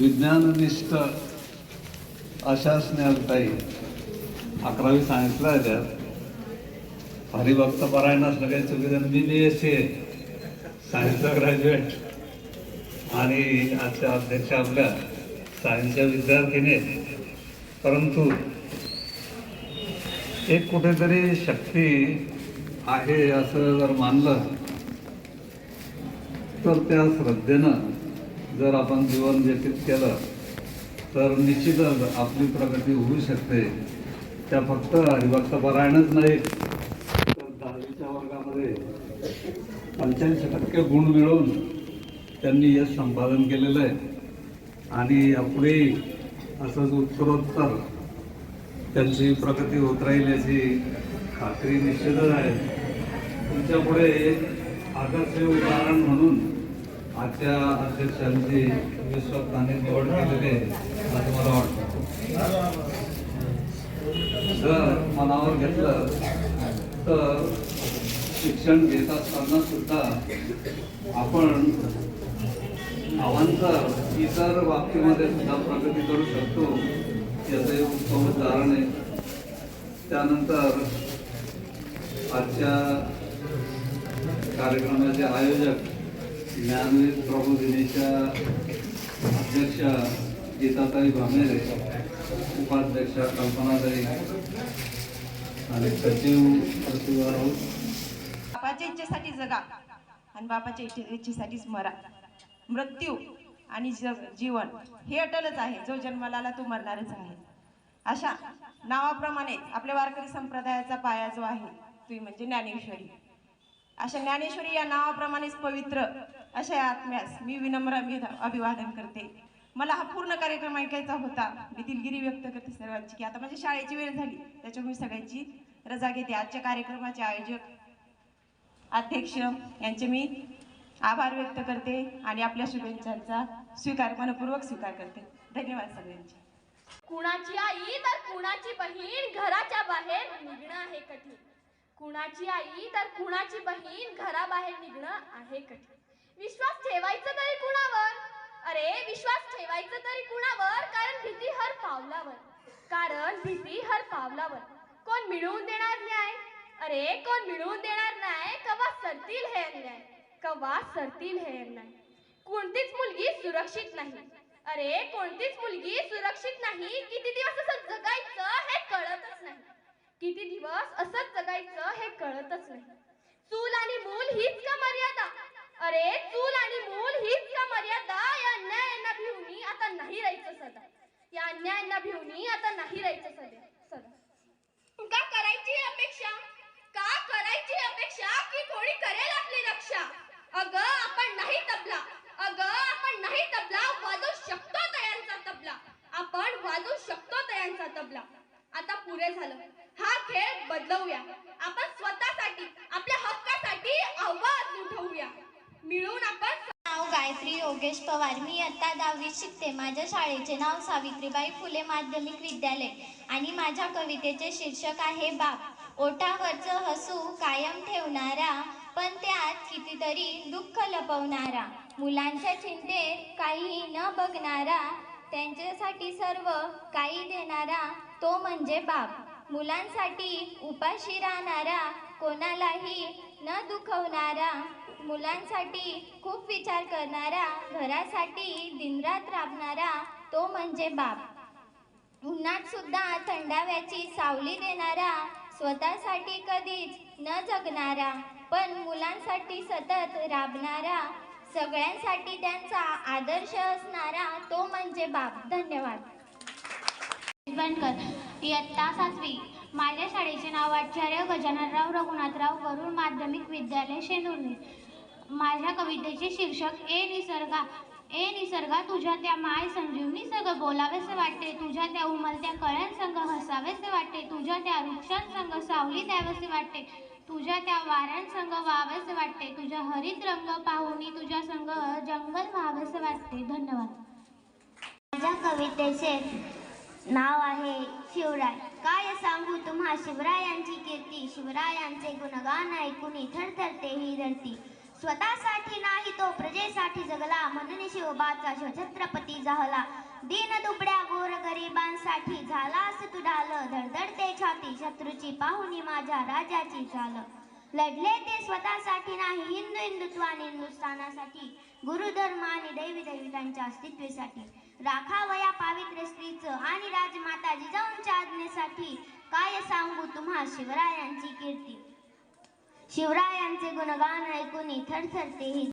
विज्ञाननिष्ठ अशा स्नेहताई अकरावी सांगितलं त्यात हरिभक्त परायणा सगळ्या सुविधा मी बी एस सी सायन्सचा ग्रॅज्युएट आणि आजच्या अध्यक्ष आपल्या सायन्सच्या विद्यार्थीने परंतु एक कुठेतरी शक्ती आहे असं जर मानलं तर त्या श्रद्धेनं जर आपण जीवन व्यतीत केलं तर निश्चितच आपली प्रगती होऊ शकते. त्या फक्त हरिभक्तपरायणच नाही तर दहावीच्या वर्गामध्ये पंच्याऐंशी टक्के गुण मिळवून त्यांनी यश संपादन केलेलं आहे. आणि यापुढे असंच उत्तरोत्तर त्यांची प्रगती होत राहील याची खात्री निश्चितच आहे. तुमच्यापुढे एक आदर्श उदाहरण म्हणून आजच्या अध्यक्षांची विश्वस्तांनी निवड केलेली आहे. असं मला वाटतं. जर मनावर घेतलं तर शिक्षण घेत असताना सुद्धा आपण अवांतर इतर बाबतीमध्ये सुद्धा प्रगती करू शकतो. याचं एक उत्तम आहे. त्यानंतर आजच्या कार्यक्रमाचे आयोजक ज्ञानवेद प्रबोधिनीच्या अध्यक्षा गीताताई भामेरे उपाध्यक्षा कल्पनाताई आणि सचिव प्रतिभा राऊत बापाच्या इच्छेसाठी जगा आणि बापाच्या इच्छेसाठी इच्छेसाठीच मरा. मृत्यू आणि जीवन हे अटलच आहे. जो जन्माला तो मरणारच आहे. अशा नावाप्रमाणे आपल्या वारकरी संप्रदायाचा पाया जो आहे ती म्हणजे ज्ञानेश्वरी. अशा ज्ञानेश्वरी या नावाप्रमाणेच पवित्र अशा या आत्म्यास मी विनम्र अभिवादन करते. मला हा पूर्ण कार्यक्रम ऐकायचा होता. मी दिलगिरी व्यक्त करते सर्वांची की आता माझ्या शाळेची वेळ झाली. त्याच्यामुळे सगळ्यांची रजा घेते. आजच्या कार्यक्रमाचे आयोजक अध्यक्ष यांचे मी आभार व्यक्त करते आणि आपल्या शुभेच्छांचा स्वीकार मनपूर्वक स्वीकार करते. धन्यवाद सगळ्यांचे. कुणाची आई तर कुणाची बहीण घराच्या बाहेर निघणं आहे कठीण. कुणाची आई तर कुणाची बहीण घराबाहेर निघणं आहे कठीण. विश्वास ठेवायचं तरी कुणावर? अरे विश्वास ठेवायचं तरी कुणावर? कारण भीती हर पावलावर. कारण भीती हर पावलावर. कोण मिळवून देणार न्याय? अरे कोण मिळवून देणार नाही कवा सरतील हे अन्याय? कवा सरतील हे नाही कोणतीच मुलगी सुरक्षित नाही. अरे कोणतीच मुलगी सुरक्षित नाही. किती दिवस असं जगायचं हे कळतच नाही. किती दिवस असंच जगायचं हे कळतच नाही. चूल आणि मूल हीच का मर्यादा? अरे चूल आणि मूल हीच का मर्यादा? या अन्यायांना भिवणी आता नाही राहायचं सदा या अन्यायांना भिवणी आता नाही राहायचं सध्या सदा का करायची अपेक्षा का करायची अपेक्षा की कोणी करेल आपली रक्षा अगं आपण नाही तबला अगं आपण नाही तबला वाजवू शकतो तयांचा तबला आपण वाजवू शकतो तयांचा तबला आता पुरे झालं हा खेळ बदलवूया आपण स्वतःसाठी आपल्या हक्कासाठी आवाज उठवूया मिळून आपण नाव गायत्री योगेश पवार. मी आता दहावीत शिकते. माझ्या शाळेचे नाव सावित्रीबाई फुले माध्यमिक विद्यालय आणि माझ्या कवितेचे शीर्षक आहे बाप. ओठावरचं हसू कायम ठेवणारा पण त्यात कितीतरी दुःख लपवणारा. मुलांच्या चिंतेत काही न बघणारा त्यांच्यासाठी सर्व काही देणारा तो म्हणजे बाप. मुलांसाठी उपाशी राहणारा कोणालाही न दुखवणारा मुलांसाठी खूप विचार करणारा घरासाठी दिनरात राबणारा तो म्हणजे बाप. उन्हात सुद्धा थंडाव्याची सावली देणारा स्वतःसाठी कधीच न जगणारा पण मुलांसाठी सतत राबणारा सगळ्यांसाठी त्यांचा आदर्श असणारा तो म्हणजे बाप. धन्यवाद. इयत्ता सातवी. माझ्या शाळेचे नाव आचार्य गजाननराव रघुनाथराव वरुण माध्यमिक विद्यालय शेंदुर्णी माझ्या कवितेचे शीर्षक ए निसर्गा ए निसर्गा तुझ्या त्या माय संजीवनी सगळं बोलावेसे वाटते. तुझ्या त्या उमलत्या कळ्यांसंग हसावेसे वाटते. तुझ्या त्या वृक्षांसंग सावली द्यावेसे वाटते. तुझ्या त्या वाऱ्यांसंग वावेसे वाटते. तुझ्या हरित रंग पाहुनी तुझ्या संग जंगल व्हावेसे वाटते. धन्यवाद. माझ्या कवितेचे नाव आहे शिवराय. काय सांगू तुम्हा? शिवरायांची कीर्ती शिवरायांचे गुणगान ऐकून थरथरते ही धरती. स्वतःसाठी नाही तो प्रजेसाठी जगला. म्हणून शिवबाचा शिवछत्रपती झाला. दीन दुबड्या गोर गरिबांसाठी झालास तू ढाल. धडधडते छाती शत्रूची पाहुणी माझ्या राजाची झालं. लढले ते स्वतःसाठी नाही हिंदू हिंदुत्व आणि हिंदुस्थानासाठी. गुरुधर्म आणि दैवी दैविकांच्या अस्तित्वेसाठी राखावया पावित्र्य स्त्रीचं आणि राजमाता जिजाऊंच्या आज्ञेसाठी काय सांगू तुम्हा शिवरायांची कीर्ती? शिवरायांचे गुणगान ऐकून थरथरते ही